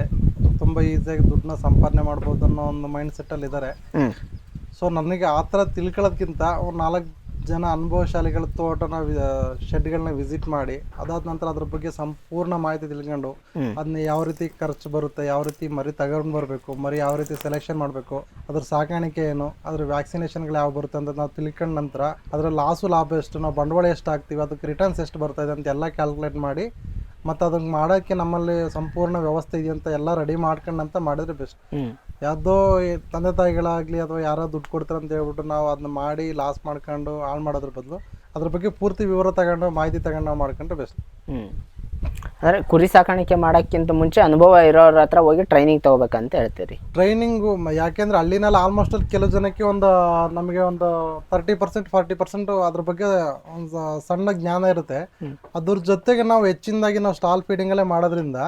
ತುಂಬ ಈಸಿಯಾಗಿ ದುಡ್ಡನ್ನ ಸಂಪಾದನೆ ಮಾಡ್ಬೋದು ಅನ್ನೋ ಒಂದು ಮೈಂಡ್ ಸೆಟ್ಟಲ್ಲಿ ಇದ್ದಾರೆ ಸೊ ನನಗೆ ಆ ಥರ ತಿಳ್ಕೊಳ್ಳೋದ್ಕಿಂತ ಒಂದು ನಾಲ್ಕು ಜನ ಅನುಭವಶಾಲಿಗಳ ತೋಟನ ಶೆಡ್ಗಳನ್ನ ವಿಸಿಟ್ ಮಾಡಿ ಅದಾದ ನಂತರ ಅದ್ರ ಬಗ್ಗೆ ಸಂಪೂರ್ಣ ಮಾಹಿತಿ ತಿಳ್ಕೊಂಡು. ಅದನ್ನ ಯಾವ ರೀತಿ ಖರ್ಚು ಬರುತ್ತೆ ಯಾವ ರೀತಿ ಮರಿ ತಗೊಂಡು ಬರಬೇಕು ಮರಿ ಯಾವ ರೀತಿ ಸೆಲೆಕ್ಷನ್ ಮಾಡಬೇಕು ಅದ್ರ ಸಾಕಾಣಿಕೆ ಏನು ಅದ್ರ ವ್ಯಾಕ್ಸಿನೇಷನ್ಗಳು ಯಾವ ಬರುತ್ತೆ ಅಂತ ನಾವು ತಿಳ್ಕೊಂಡ ನಂತರ ಅದರ ಲಾಸು ಲಾಭ ಎಷ್ಟು ನಾವು ಬಂಡವಾಳ ಎಷ್ಟು ಹಾಕ್ತೀವಿ ಅದಕ್ಕೆ ರಿಟರ್ನ್ಸ್ ಎಷ್ಟು ಬರ್ತಾ ಇದೆ ಅಂತ ಎಲ್ಲ ಕ್ಯಾಲ್ಕುಲೇಟ್ ಮಾಡಿ ಮತ್ತು ಅದನ್ನ ಮಾಡೋಕ್ಕೆ ನಮ್ಮಲ್ಲಿ ಸಂಪೂರ್ಣ ವ್ಯವಸ್ಥೆ ಇದೆಯಂತ ಎಲ್ಲ ರೆಡಿ ಮಾಡ್ಕೊಂಡಂತ ಮಾಡಿದ್ರೆ ಬೆಸ್ಟ್ ಯಾವುದೋ ತಂದೆ ತಾಯಿಗಳಾಗಲಿ ಅಥವಾ ಯಾರೋ ದುಡ್ಡು ಕೊಡ್ತಾರೆ ಅಂತ ಹೇಳ್ಬಿಟ್ಟು ನಾವು ಅದನ್ನ ಮಾಡಿ ಲಾಸ್ ಮಾಡ್ಕೊಂಡು ಹಾಳು ಮಾಡೋದ್ರ ಬದಲು ಅದ್ರ ಬಗ್ಗೆ ಪೂರ್ತಿ ವಿವರ ತಗೊಂಡು ಮಾಹಿತಿ ತಗೊಂಡು ನಾವು ಮಾಡ್ಕೊಂಡ್ರೆ ಬೆಸ್ಟ್ ಹ್ಮ್. ಅಂದ್ರೆ ಕುರಿ ಸಾಕಾಣಿಕೆ ಮಾಡೋಕ್ಕಿಂತ ಮುಂಚೆ ಅನುಭವ ಇರೋರ ಹತ್ರ ಹೋಗಿ ಟ್ರೈನಿಂಗ್ ತಗೋಬೇಕಂತ ಹೇಳ್ತೀರಿ. ಟ್ರೈನಿಂಗು ಯಾಕೆಂದ್ರೆ ಹಳ್ಳಿನಲ್ಲಿ ಆಲ್ಮೋಸ್ಟ್ ಅಲ್ಲಿ ಕೆಲವು ಜನಕ್ಕೆ ಒಂದು ನಮಗೆ ಒಂದು ತರ್ಟಿ ಪರ್ಸೆಂಟ್ ಫಾರ್ಟಿ ಪರ್ಸೆಂಟ್ ಅದ್ರ ಬಗ್ಗೆ ಒಂದು ಸಣ್ಣ ಜ್ಞಾನ ಇರುತ್ತೆ. ಅದ್ರ ಜೊತೆಗೆ ನಾವು ಹೆಚ್ಚಿನದಾಗಿ ನಾವು ಸ್ಟಾಲ್ ಫೀಡಿಂಗಲ್ಲೇ ಮಾಡೋದ್ರಿಂದ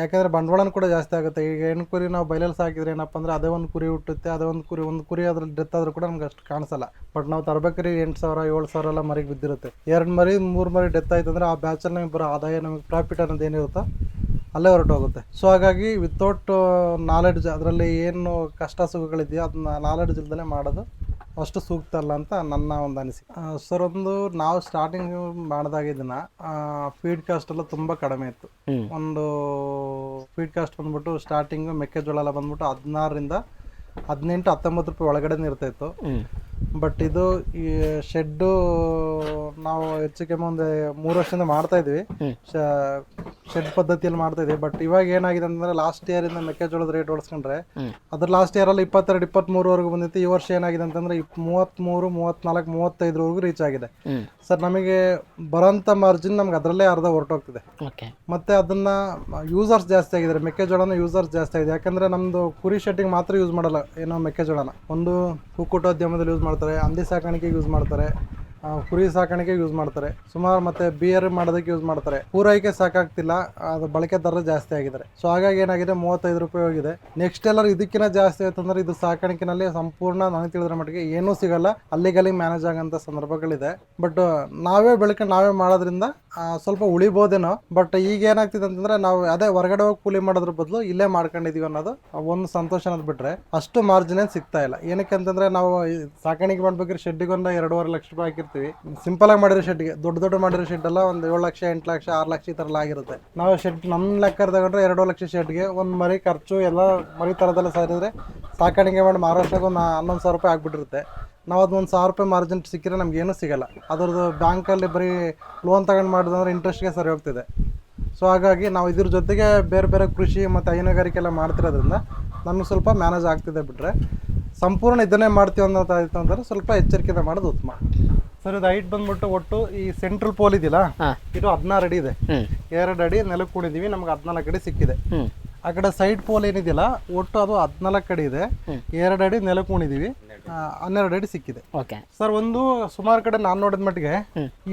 ಯಾಕೆಂದ್ರೆ ಬಂಡವಾಳನ ಕೂಡ ಜಾಸ್ತಿ ಆಗುತ್ತೆ. ಈಗ ಹೆಣ್ಣು ಕುರಿ ನಾವು ಬೈಲಲ್ಲಿ ಸಾಕಿದ್ರೆ ಏನಪ್ಪ ಅಂದ್ರೆ ಅದೇ ಒಂದು ಕುರಿ ಹುಟ್ಟುತ್ತೆ, ಅದೇ ಒಂದು ಕುರಿ ಒಂದು ಕುರಿ ಅದ್ರಲ್ಲಿ ಡೆತ್ ಆದರೂ ಕೂಡ ನಮ್ಗೆ ಅಷ್ಟು ಕಾಣಿಸಲ್ಲ. ಬಟ್ ನಾವು ತರಬೇಕ್ರಿ ಎಂಟು ಸಾವಿರ, ಏಳು ಸಾವಿರ ಎಲ್ಲ ಮರಿಗೆ ಬಿದ್ದಿರುತ್ತೆ. ಎರಡು ಮರಿ, ಮೂರು ಮರಿ ಡೆತ್ ಆಯ್ತು ಅಂದರೆ ಆ ಬ್ಯಾಚಲ್ಲಿ ನಮಗೆ ಬರೋ ಆದಾಯ ನಮಗೆ ಪ್ರಾಫಿಟ್ ಅನ್ನೋದು ಏನಿರುತ್ತೋ ಅಲ್ಲೇ ಹೊರಟೋಗುತ್ತೆ. ಸೊ ಹಾಗಾಗಿ ವಿತೌಟ್ ನಾಲೆಡ್ಜ್ ಅದರಲ್ಲಿ ಏನು ಕಷ್ಟ ಸುಖಗಳಿದೆಯೋ ಅದನ್ನ ನಾಲೆಡ್ಜ್ ಇಲ್ದಲೇ ಮಾಡೋದು ಅಷ್ಟು ಸೂಕ್ತ ಅಲ್ಲ ಅಂತ ನನ್ನ ಒಂದು ಅನಿಸಿಕೆ. ಸರ್ ಒಂದು ನಾವು ಸ್ಟಾರ್ಟಿಂಗ್ ಮಾಡಿದಾಗ ಇದನ್ನ ಫೀಡ್ ಕಾಸ್ಟ್ ಎಲ್ಲ ತುಂಬಾ ಕಡಿಮೆ ಇತ್ತು. ಒಂದು ಫೀಡ್ ಕಾಸ್ಟ್ ಬಂದ್ಬಿಟ್ಟು ಸ್ಟಾರ್ಟಿಂಗ್ ಮೆಕ್ಕೆಜೋಳ ಎಲ್ಲ ಬಂದ್ಬಿಟ್ಟು ಹದಿನಾರರಿಂದ ಹದಿನೆಂಟು ಹತ್ತೊಂಬತ್ತು ರೂಪಾಯಿ ಒಳಗಡೆ ಇರ್ತಾ ಇತ್ತು. ಬಟ್ ಇದು ಈ ಶೆಡ್ಡು ನಾವು ಹೆಚ್ಚು ಕಮ್ಮಿ ಒಂದು ಮೂರು ವರ್ಷದಿಂದ ಮಾಡ್ತಾ ಇದ್ವಿ. ಶೆಡ್ ಪದ್ಧತಿಯಲ್ಲಿ ಮಾಡ್ತಾ ಇದ್ವಿ. ಬಟ್ ಇವಾಗ ಏನಾಗಿದೆ ಅಂದ್ರೆ ಲಾಸ್ಟ್ ಇಯರ್ ಇಂದ ಮೆಕ್ಕೆಜೋಳದ ರೇಟ್ ಹೋಲಿಸ್ಕೊಂಡ್ರೆ ಹ್ಮ್. ಅದ್ರ ಲಾಸ್ಟ್ ಇಯರ್ ಅಲ್ಲಿ ಇಪ್ಪತ್ತೆರಡು ಇಪ್ಪತ್ತ್ಮೂರವರೆಗೂ ಬಂದಿತ್ತು. ಈ ವರ್ಷ ಏನಾಗಿದೆ ಅಂತಂದ್ರೆ ಇಪ್ ಮೂವತ್ತ್ಮೂರು ಮೂವತ್ನಾಲ್ಕು ಮೂವತ್ತೈದರವರೆಗೂ ರೀಚ್ ಆಗಿದೆ. ಸರ್ ನಮಗೆ ಬರೋಂಥ ಮಾರ್ಜಿನ್ ನಮ್ಗೆ ಅದರಲ್ಲೇ ಅರ್ಧ ಹೊರಟೋಗ್ತಿದೆ. ಮತ್ತೆ ಅದನ್ನ ಯೂಸರ್ಸ್ ಜಾಸ್ತಿ ಆಗಿದ್ದಾರೆ. ಮೆಕ್ಕೆಜೋಳನ ಯೂಸರ್ಸ್ ಜಾಸ್ತಿ ಆಗಿದೆ. ಯಾಕಂದ್ರೆ ನಮ್ದು ಕುರಿ ಶೆಟ್ಟಿಂಗ್ ಮಾತ್ರ ಯೂಸ್ ಮಾಡಲ್ಲ. ಏನೋ ಮೆಕ್ಕೆಜೋಳನ. ಒಂದು ಕುಕ್ಕುಟೋದ್ಯಮದಲ್ಲಿ ಯೂಸ್ ಮಾಡ್ತಾರೆ ಹಂದಿ ಸಾಕಾಣಿಕೆಗೆ ಯೂಸ್ ಮಾಡ್ತಾರೆ. ಕುರಿ ಸಾಕಾಣಿಕೆ ಯೂಸ್ ಮಾಡ್ತಾರೆ. ಸುಮಾರು ಮತ್ತೆ ಬಿಯರ್ ಮಾಡೋದಕ್ಕೆ ಯೂಸ್ ಮಾಡ್ತಾರೆ. ಪೂರೈಕೆ ಸಾಕಾಗ್ತಿಲ್ಲ, ಅದು ಬಳಕೆ ದರ ಜಾಸ್ತಿ ಆಗಿದ್ದಾರೆ. ಸೊ ಹಾಗಾಗಿ ಏನಾಗಿದೆ, ಮೂವತ್ತೈದು ರೂಪಾಯಿ ಹೋಗಿದೆ. ನೆಕ್ಸ್ಟ್ ಎಲ್ಲರೂ ಇದಕ್ಕಿಂತ ಜಾಸ್ತಿ ಆಯ್ತು ಅಂದ್ರೆ ಇದು ಸಾಕಾಣಿಕೆನಲ್ಲಿ ಸಂಪೂರ್ಣ ನನಗೆ ತಿಳಿದ್ರ ಮಟ್ಟಿಗೆ ಏನೂ ಸಿಗಲ್ಲ. ಅಲ್ಲಿಗಲ್ಲಿ ಮ್ಯಾನೇಜ್ ಆಗಂತ ಸಂದರ್ಭಗಳಿದೆ. ಬಟ್ ನಾವೇ ಬೆಳ್ಕೊಂಡು ನಾವೇ ಮಾಡೋದ್ರಿಂದ ಸ್ವಲ್ಪ ಉಳಿಬೋದೇನೋ. ಬಟ್ ಈಗ ಏನಾಗ್ತಿದೆ ಅಂತಂದ್ರೆ ನಾವು ಅದೇ ಹೊರಗಡೆ ಹೋಗಿ ಕೂಲಿ ಮಾಡೋದ್ರ ಬದಲು ಇಲ್ಲೇ ಮಾಡ್ಕೊಂಡಿದೀವಿ ಅನ್ನೋದು ಒಂದು ಸಂತೋಷ ಅನ್ನೋದು ಬಿಟ್ರೆ ಅಷ್ಟು ಮಾರ್ಜಿನ್ ಸಿಗ್ತಾ ಇಲ್ಲ. ಏನಕ್ಕೆ ಅಂತಂದ್ರೆ ನಾವು ಸಾಕಾಣಿಕೆ ಮಾಡ್ಬೇಕಾದ್ರೆ ಶೆಡ್ಡಿಗೊಂದು ಎರಡೂವರೆ ಲಕ್ಷ ರೂಪಾಯಿ ಹಾಕಿರ್ತೀವಿ. ಸಿಂಪಲ್ ಆಗಿ ಮಾಡಿರೋ ಶೆಡ್ಗೆ, ದೊಡ್ಡ ದೊಡ್ಡ ಮಾಡಿರೋ ಶೆಡ್ ಎಲ್ಲ ಒಂದು ಏಳು ಲಕ್ಷ, ಎಂಟು ಲಕ್ಷ, ಆರು ಲಕ್ಷ ಈ ಥರ ಆಗಿರುತ್ತೆ. ನಾವು ಶೆಡ್ ನಮ್ಮ ಲೆಕ್ಕ ತಗೊಂಡ್ರೆ ಎರಡು ಲಕ್ಷ ಶೆಡ್ಗೆ ಒಂದು ಮರಿ ಖರ್ಚು ಎಲ್ಲ ಮರಿ ಥರದೆಲ್ಲ ಸೇರಿದ್ರೆ ಸಾಕಾಣಿಕೆ ಮಾಡಿ ಮಹಾರಾಷ್ಟ್ರಕ್ಕೆ ಒಂದು ಹನ್ನೊಂದು ಸಾವಿರ ರೂಪಾಯಿ ಆಗ್ಬಿಟ್ಟಿರುತ್ತೆ. ನಾವು ಅದೊಂದು ಸಾವಿರ ರೂಪಾಯಿ ಮಾರ್ಜಿನ್ ಸಿಕ್ಕಿದ್ರೆ ನಮ್ಗೆ ಏನೂ ಸಿಗಲ್ಲ. ಅದ್ರದ್ದು ಬ್ಯಾಂಕಲ್ಲಿ ಬರೀ ಲೋನ್ ತಗೊಂಡು ಮಾಡಿದಂದ್ರೆ ಇಂಟ್ರೆಸ್ಟ್ಗೆ ಸರಿ ಹೋಗ್ತಿದೆ. ಸೊ ಹಾಗಾಗಿ ನಾವು ಇದ್ರ ಜೊತೆಗೆ ಬೇರೆ ಬೇರೆ ಕೃಷಿ ಮತ್ತು ಹೈನುಗಾರಿಕೆ ಎಲ್ಲ ಮಾಡ್ತಿರೋದ್ರಿಂದ ನಮ್ಗೆ ಸ್ವಲ್ಪ ಮ್ಯಾನೇಜ್ ಆಗ್ತಿದೆ ಬಿಟ್ಟರೆ ಸಂಪೂರ್ಣ ಇದನ್ನೇ ಮಾಡ್ತೀವಿ ಅನ್ನೋದಾಯ್ತು ಅಂತಂದ್ರೆ ಸ್ವಲ್ಪ ಎಚ್ಚರಿಕೆಯಿಂದ ಮಾಡೋದು ಉತ್ತಮ. ಸರ್ ಇದು ಹೈಟ್ ಬಂದ್ಬಿಟ್ಟು ಒಟ್ಟು ಈ ಸೆಂಟ್ರಲ್ ಪೋಲ್ ಇದೆಯಲ್ಲ ಇದು ಹದಿನಾರು ಅಡಿ ಇದೆ. ಎರಡು ಅಡಿ ನೆಲಕ್ಕೆ ಕುಣಿದೀವಿ ನಮ್ಗೆ ಹದಿನಾಲ್ಕು ಅಡಿ ಸಿಕ್ಕಿದೆ. ಆ ಕಡೆ ಸೈಡ್ ಪೋಲ್ ಏನಿದೆಯಲ್ಲ ಒಟ್ಟು ಅದು ಹದಿನಾಲ್ಕು ಅಡಿ ಇದೆ. ಎರಡು ಅಡಿ ನೆಲಕ್ಕೆ ಕುಣಿದೀವಿ ಹನ್ನೆರಡು ಅಡಿ ಸಿಕ್ಕಿದೆ. ಸರ್ ಒಂದು ಸುಮಾರು ಕಡೆ ನಾನು ನೋಡಿದ ಮಟ್ಟಿಗೆ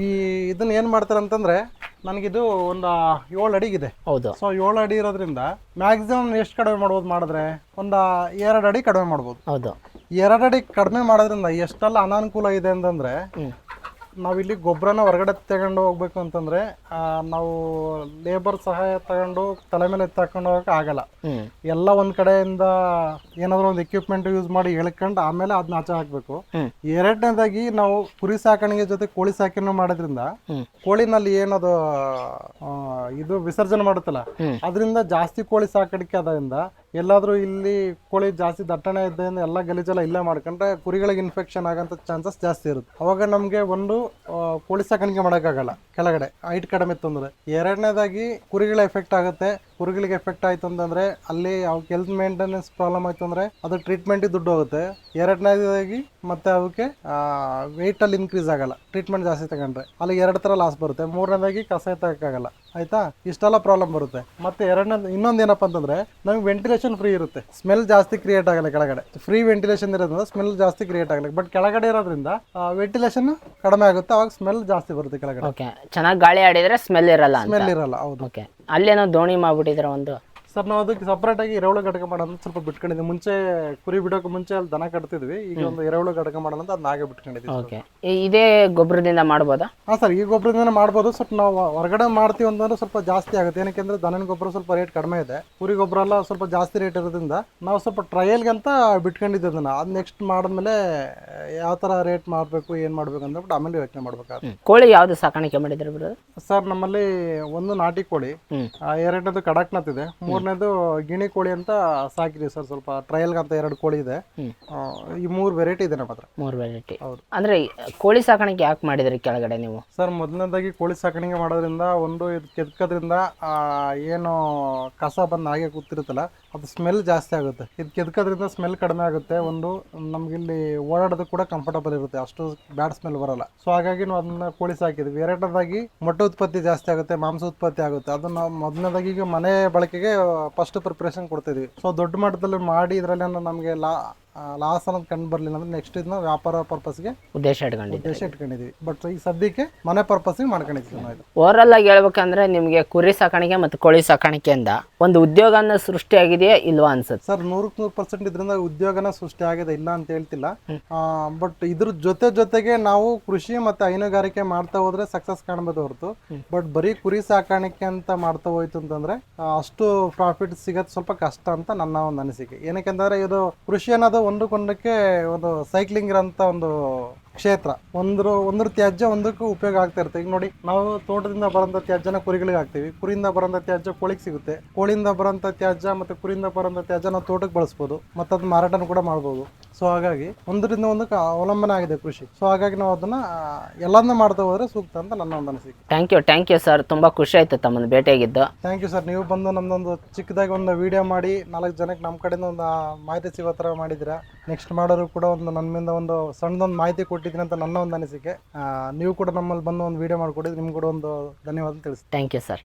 ಈ ಇದನ್ನ ಏನ್ ಮಾಡ್ತಾರೆ ಅಂತಂದ್ರೆ ನನಗಿದು ಒಂದು ಏಳು ಅಡಿಗಿದೆ ಹೌದು. ಸೊ ಏಳು ಅಡಿ ಇರೋದ್ರಿಂದ ಮ್ಯಾಕ್ಸಿಮಮ್ ಎಷ್ಟು ಕಡಿಮೆ ಮಾಡ್ಬೋದು ಮಾಡಿದ್ರೆ ಒಂದು ಎರಡು ಅಡಿ ಕಡಿಮೆ ಮಾಡ್ಬೋದು. ಹೌದು. ಎರಡು ಅಡಿ ಕಡಿಮೆ ಮಾಡೋದ್ರಿಂದ ಎಷ್ಟೆಲ್ಲ ಅನಾನುಕೂಲ ಇದೆ ಅಂತಂದ್ರೆ ನಾವಿಲ್ಲಿ ಗೊಬ್ಬರನ ಹೊರಗಡೆ ತಗೊಂಡು ಹೋಗ್ಬೇಕು ಅಂತಂದ್ರೆ ಆ, ನಾವು ಲೇಬರ್ ಸಹಾಯ ತಗೊಂಡು ತಲೆ ಮೇಲೆ ತಗೊಂಡು ಹೋಗಕ್ಕೆ ಆಗಲ್ಲ ಎಲ್ಲ ಒಂದ್ ಕಡೆಯಿಂದ ಏನಾದ್ರು ಒಂದು ಎಕ್ವಿಪ್ಮೆಂಟ್ ಯೂಸ್ ಮಾಡಿ ಎಳ್ಕೊಂಡು ಆಮೇಲೆ ಅದನ್ನ ಆಚೆ ಹಾಕ್ಬೇಕು. ಎರಡನೇದಾಗಿ ನಾವು ಕುರಿ ಸಾಕಾಣಿಕೆ ಜೊತೆ ಕೋಳಿ ಸಾಕಣೆ ಮಾಡೋದ್ರಿಂದ ಕೋಳಿನಲ್ಲಿ ಏನದು ಇದು ವಿಸರ್ಜನೆ ಮಾಡುತ್ತಲ್ಲ. ಅದರಿಂದ ಜಾಸ್ತಿ ಕೋಳಿ ಸಾಕಾಣಿಕೆ ಆದ್ರಿಂದ ಎಲ್ಲಾದ್ರೂ ಇಲ್ಲಿ ಕೋಳಿ ಜಾಸ್ತಿ ದಟ್ಟಣೆ ಇದ್ದರಿಂದ ಎಲ್ಲ ಗಲೀಜೆಲ್ಲ ಇಲ್ಲೇ ಮಾಡ್ಕೊಂಡ್ರೆ ಕುರಿಗಳಿಗೆ ಇನ್ಫೆಕ್ಷನ್ ಆಗೋಂಥ ಚಾನ್ಸಸ್ ಜಾಸ್ತಿ ಇರುತ್ತೆ. ಅವಾಗ ನಮಗೆ ಒಂದು ಕೋಳಿ ಸಾಕಾಣಿಕೆ ಮಾಡೋಕ್ಕಾಗಲ್ಲ. ಕೆಳಗಡೆ ಹೈಟ್ ಕಡಿಮೆ ಇತ್ತು ಅಂದರೆ. ಎರಡನೇದಾಗಿ ಕುರಿಗಳ ಎಫೆಕ್ಟ್ ಆಗುತ್ತೆ. ಕುರಿಗಳಿಗೆ ಎಫೆಕ್ಟ್ ಆಯ್ತು ಅಂತಂದ್ರೆ ಅಲ್ಲಿ ಅವಕ್ಕೆ ಹೆಲ್ತ್ ಮೇಂಟೆನೆನ್ಸ್ ಪ್ರಾಬ್ಲಮ್ ಆಯ್ತು ಅಂದ್ರೆ ಅದು ಟ್ರೀಟ್ಮೆಂಟ್ ದುಡ್ಡು ಹೋಗುತ್ತೆ. ಎರಡನೇದಾಗಿ ಮತ್ತೆ ಅವಕ್ಕೆ ವೆಯ್ಟ್ ಅಲ್ಲಿ ಇನ್ಕ್ರೀಸ್ ಆಗಲ್ಲ. ಟ್ರೀಟ್ಮೆಂಟ್ ಜಾಸ್ತಿ ತಗೊಂಡ್ರೆ. ಅಲ್ಲಿ ಎರಡು ತರ ಲಾಸ್ ಬರುತ್ತೆ. ಮೂರನೇದಾಗಿ ಕಸ ಎತ್ತಕ್ಕಾಗಲ್ಲ ಆಯ್ತಾ? ಇಷ್ಟೆಲ್ಲ ಪ್ರಾಬ್ಲಮ್ ಬರುತ್ತೆ. ಮತ್ತೆ ಎರಡನೇ ಇನ್ನೊಂದು ಏನಪ್ಪ ಅಂತಂದ್ರೆ ನಮಗೆ ವೆಂಟಿಲೇಷನ್ ಫ್ರೀ ಇರುತ್ತೆ. ಸ್ಮೆಲ್ ಜಾಸ್ತಿ ಕ್ರಿಯೇಟ್ ಆಗಲ್ಲ ಕೆಳಗಡೆ. ಫ್ರೀ ವೆಂಟಿಲೇಷನ್ ಇರೋದ್ರಿಂದ ಸ್ಮೆಲ್ ಜಾಸ್ತಿ ಕ್ರಿಯೇಟ್ ಆಗಲ್ಲ. ಬಟ್ ಕೆಳಗಡೆ ಇರೋದ್ರಿಂದ ವೆಂಟಿಲೇಷನ್ ಕಡಿಮೆ ಆಗುತ್ತೆ. ಅವಾಗ ಸ್ಮೆಲ್ ಜಾಸ್ತಿ ಬರುತ್ತೆ ಕೆಳಗಡೆ. ಚೆನ್ನಾಗಿ ಗಾಳಿ ಆಡಿದ್ರೆ ಸ್ಮೆಲ್ ಇರಲ್ಲ ಸ್ಮೆಲ್ ಇರಲ್ಲ ಹೌದು. ಓಕೆ ಅಲ್ಲೇನೋ ದೋಣಿ ಮಾಡಿಬಿಟ್ಟಿದ್ರು ಒಂದು. ಸರ್ ನಾವು ಅದಕ್ಕೆ ಸಪ್ರೇಟ್ ಆಗಿ ಎರೆಹುಳು ಘಟಕ ಮಾಡೋಣ ಸ್ವಲ್ಪ ಬಿಟ್ಕೊಂಡಿದ್ವಿ. ಮುಂಚೆ ಕುರಿ ಬಿಡೋಕೆ ಮುಂಚೆ ಅಲ್ಲಿ ದನ ಕಟ್ತಿದ್ವಿ. ಈಗ ಒಂದು ಎರೆಹುಳು ಘಟಕ ಮಾಡೋಣ ಅಂತ ಅದನ್ನ ಹಾಗೆ ಬಿಟ್ಕೊಂಡಿದ್ವಿ ಓಕೆ. ಇದೇ ಗೊಬ್ಬರದಿಂದ ಮಾಡ್ಬೋದಾ? ಹಾ ಸರ್ ಈ ಗೊಬ್ಬರದಿಂದ ಮಾಡ್ಬೋದು. ಸ್ವಲ್ಪ ನಾವು ಹೊರಗಡೆ ಮಾಡ್ತೀವಿ ಅಂತಂದ್ರೆ ಸ್ವಲ್ಪ ಜಾಸ್ತಿ ಆಗುತ್ತೆ. ಏನಕ್ಕೆ ಅಂದ್ರೆ ದನನ ಗೊಬ್ಬರ ಸ್ವಲ್ಪ ರೇಟ್ ಕಡಿಮೆ ಇದೆ. ಕುರಿ ಗೊಬ್ಬರ ಎಲ್ಲ ಸ್ವಲ್ಪ ಜಾಸ್ತಿ ರೇಟ್ ಇರೋದ್ರಿಂದ ನಾವು ಸ್ವಲ್ಪ ಟ್ರಯಲ್ಗೆ ಅಂತ ಬಿಟ್ಕೊಂಡಿದ್ದೆ ಅದನ್ನ. ಅದು ನೆಕ್ಸ್ಟ್ ಮಾಡಿದ್ಮೇಲೆ ಯಾವ ಥರ ರೇಟ್ ಮಾಡಬೇಕು ಏನು ಮಾಡಬೇಕು ಅಂದ್ಬಿಟ್ಟು ಆಮೇಲೆ ಯೋಚನೆ ಮಾಡ್ಬೇಕಾಗುತ್ತೆ. ಕೋಳಿ ಯಾವ್ದು ಸಾಕಾಣಿಕೆ ಮಾಡಿದ್ರೆ ಸರ್ ನಮ್ಮಲ್ಲಿ ಒಂದು ನಾಟಿ ಕೋಳಿ ಆ, ಎರಡನೇದು ಕಡಕ್ನಾಥ್ ಇದೆ. ಮೂರನೇದು ಗಿಣಿ ಕೋಳಿ ಅಂತ ಸಾಕಿದೀವಿ ಸರ್ ಸ್ವಲ್ಪ ಟ್ರಯಲ್ ಅಂತ ಎರಡು ಕೋಳಿ ಇದೆ. ಆ, ಈ ಮೂರು ವೆರೈಟಿ ಇದೆ ನಮ್ಮ ಹತ್ರ. ಮೂರು ವೆರೈಟಿ ಹೌದು. ಅಂದ್ರೆ ಕೋಳಿ ಸಾಕಾಣಿಕೆ ಯಾಕೆ ಮಾಡಿದ್ರಿ ಕೆಳಗಡೆ ನೀವು? ಸರ್ ಮೊದಲನೇದಾಗಿ ಕೋಳಿ ಸಾಕಾಣಿಕೆ ಮಾಡೋದ್ರಿಂದ ಒಂದು ಇದು ಕೆದ್ಕೋದ್ರಿಂದ ಆ, ಏನು ಕಸ ಬಂದು ಹಾಗೆ ಕೂತಿರುತ್ತಲ್ಲ ಅದು ಸ್ಮೆಲ್ ಜಾಸ್ತಿ ಆಗುತ್ತೆ. ಇದು ಕೆದ್ಕೋದ್ರಿಂದ ಸ್ಮೆಲ್ ಕಡಿಮೆ ಆಗುತ್ತೆ. ಒಂದು ನಮ್ಗಿಲ್ಲಿ ಓಡಾಡೋದು ಕೂಡ ಕಂಫರ್ಟಬಲ್ ಇರುತ್ತೆ. ಅಷ್ಟು ಬ್ಯಾಡ್ ಸ್ಮೆಲ್ ಬರಲ್ಲ. ಸೊ ಹಾಗಾಗಿ ನಾವು ಅದನ್ನ ಕೋಳಿ ಸಾಕಿದ್ವಿ. ಎರಡನೇದಾಗಿ ಮೊಟ್ಟೆ ಉತ್ಪತ್ತಿ ಜಾಸ್ತಿ ಆಗುತ್ತೆ ಮಾಂಸ ಉತ್ಪತ್ತಿ ಆಗುತ್ತೆ. ಅದನ್ನ ನಾವು ಮೊದಲನೇದಾಗಿ ಈಗ ಮನೆ ಬಳಕೆಗೆ ಫಸ್ಟ್ ಪ್ರಿಪ್ರೇಷನ್ ಕೊಡ್ತಿದ್ವಿ. ಸೊ ದೊಡ್ಡ ಮಟ್ಟದಲ್ಲಿ ಮಾಡಿ ಇದರಲ್ಲಿ ನಮಗೆ ಲಾ ಲಾಸ್ ಅನ್ನೋದು ಕಂಡು ಬರಲಿಲ್ಲ ಅಂದ್ರೆ ನೆಕ್ಸ್ಟ್ ಇದನ್ನ ವ್ಯಾಪಾರ ಪರ್ಪಸ್ಗೆ ಉದ್ದೇಶ ಇಟ್ಕೊಂಡಿದ್ರಿ ಉದ್ದೇಶ ಇಟ್ಕೊಂಡಿದ್ವಿ. ಬಟ್ ಈಗ ಸದ್ಯಕ್ಕೆ ಮನೆ ಪರ್ಪಸ್ಗೆ ಮಾಡ್ಕೊಂಡಿದ್ವಿ ನಾವು ಇದು. ಓವರಾಲ್ ಆಗಿ ಹೇಳ್ಬೇಕಂದ್ರೆ ನಿಮಗೆ ಕುರಿ ಸಾಕಾಣಿಕೆ ಮತ್ತು ಕೋಳಿ ಸಾಕಾಣಿಕೆಯಿಂದ ಒಂದು ಉದ್ಯೋಗನ ಸೃಷ್ಟಿಯಾಗಿದೆಯಾ ಇಲ್ವಾ ಅನ್ಸುತ್ತೆ? ಸರ್ ನೂರಕ್ಕೆ ನೂರು ಪರ್ಸೆಂಟ್ ಇದರಿಂದ ಉದ್ಯೋಗನ ಸೃಷ್ಟಿ ಆಗಿದೆ ಇಲ್ಲ ಅಂತ ಹೇಳ್ತಿಲ್ಲ. ಬಟ್ ಇದ್ರ ಜೊತೆ ಜೊತೆಗೆ ನಾವು ಕೃಷಿ ಮತ್ತೆ ಹೈನುಗಾರಿಕೆ ಮಾಡ್ತಾ ಹೋದ್ರೆ ಸಕ್ಸಸ್ ಕಾಣ್ಬೋದು ಹೊರತು. ಬಟ್ ಬರೀ ಕುರಿ ಸಾಕಾಣಿಕೆ ಅಂತ ಮಾಡ್ತಾ ಹೋಯ್ತು ಅಂತಂದ್ರೆ ಆ, ಅಷ್ಟು ಪ್ರಾಫಿಟ್ ಸಿಗೋದು ಸ್ವಲ್ಪ ಕಷ್ಟ ಅಂತ ನನ್ನ ಒಂದು ಅನಿಸಿಕೆ. ಏನಕ್ಕೆ ಇದು ಕೃಷಿ ಅನ್ನೋದು ಒಂದಕ್ಕೊಂದಕ್ಕೆ ಒಂದು ಸೈಕ್ಲಿಂಗ್ ಇರೋಂಥ ಒಂದು ಕ್ಷೇತ್ರ. ಒಂದ್ರ ಒಂದ್ರ ತ್ಯಾಜ್ಯ ಒಂದಕ್ಕೂ ಉಪಯೋಗ ಆಗ್ತಾ ಇರುತ್ತೆ. ಈಗ ನೋಡಿ ನಾವು ತೋಟದಿಂದ ಬರೋಂಥ ತ್ಯಾಜ್ಯನ ಕುರಿಗಳಿಗೆ ಹಾಕ್ತೀವಿ. ಕುರಿಯಿಂದ ಬರೋಂಥ ತ್ಯಾಜ್ಯ ಕೋಳಿಗೆ ಸಿಗುತ್ತೆ. ಕೋಳಿಯಿಂದ ಬರೋಂಥ ತ್ಯಾಜ್ಯ ಮತ್ತೆ ಕುರಿಯಿಂದ ಬರೋಂಥ ತ್ಯಾಜ್ಯ ನಾವು ತೋಟಕ್ಕೆ ಬಳಸ್ಬೋದು. ಮತ್ತು ಅದು ಮಾರಾಟನೂ ಕೂಡ ಮಾಡ್ಬೋದು. ಸೊ ಹಾಗಾಗಿ ಒಂದರಿಂದ ಒಂದಕ್ಕೆ ಅವಲಂಬನೆ ಆಗಿದೆ ಕೃಷಿ. ಸೊ ಹಾಗಾಗಿ ನಾವು ಅದನ್ನ ಎಲ್ಲಾನು ಎಲ್ಲದನ್ನ ಮಾಡ್ತಾ ಹೋದ್ರೆ ಸೂಕ್ತ ಅಂತ ನನ್ನ ಒಂದು ಅನಿಸಿಕೆ. Thank you thank you sir ತುಂಬ ಖುಷಿ ಆಯ್ತು ತಮ್ಮನ್ನು ಭೇಟಿಯಾಗಿದ್ದು. ಥ್ಯಾಂಕ್ ಯು ಸರ್ ನೀವು ಬಂದು ನಮ್ದೊಂದು ಚಿಕ್ಕದಾಗಿ ಒಂದು ವಿಡಿಯೋ ಮಾಡಿ ನಾಲ್ಕು ಜನಕ್ಕೆ ನಮ್ಮ ಕಡೆಯಿಂದ ಒಂದು ಮಾಹಿತಿ ಸಿಗೋ ಥರ ಮಾಡಿದ್ರೆ ನೆಕ್ಸ್ಟ್ ಮಾಡೋರು ಕೂಡ ಒಂದು ನನ್ನಿಂದ ಒಂದು ಸಣ್ಣದೊಂದು ಮಾಹಿತಿ ಕೊಟ್ಟಿದ್ದೀನಿ ಅಂತ ನನ್ನ ಒಂದು ಅನಿಸಿಕೆ. ನೀವು ಕೂಡ ನಮ್ಮಲ್ಲಿ ಬಂದು ಒಂದು ವಿಡಿಯೋ ಮಾಡಿಕೊಡಿ, ನಿಮ್ಗೆ ಕೂಡ ಒಂದು ಧನ್ಯವಾದ ತಿಳಿಸ್ತೀನಿ. Thank you sir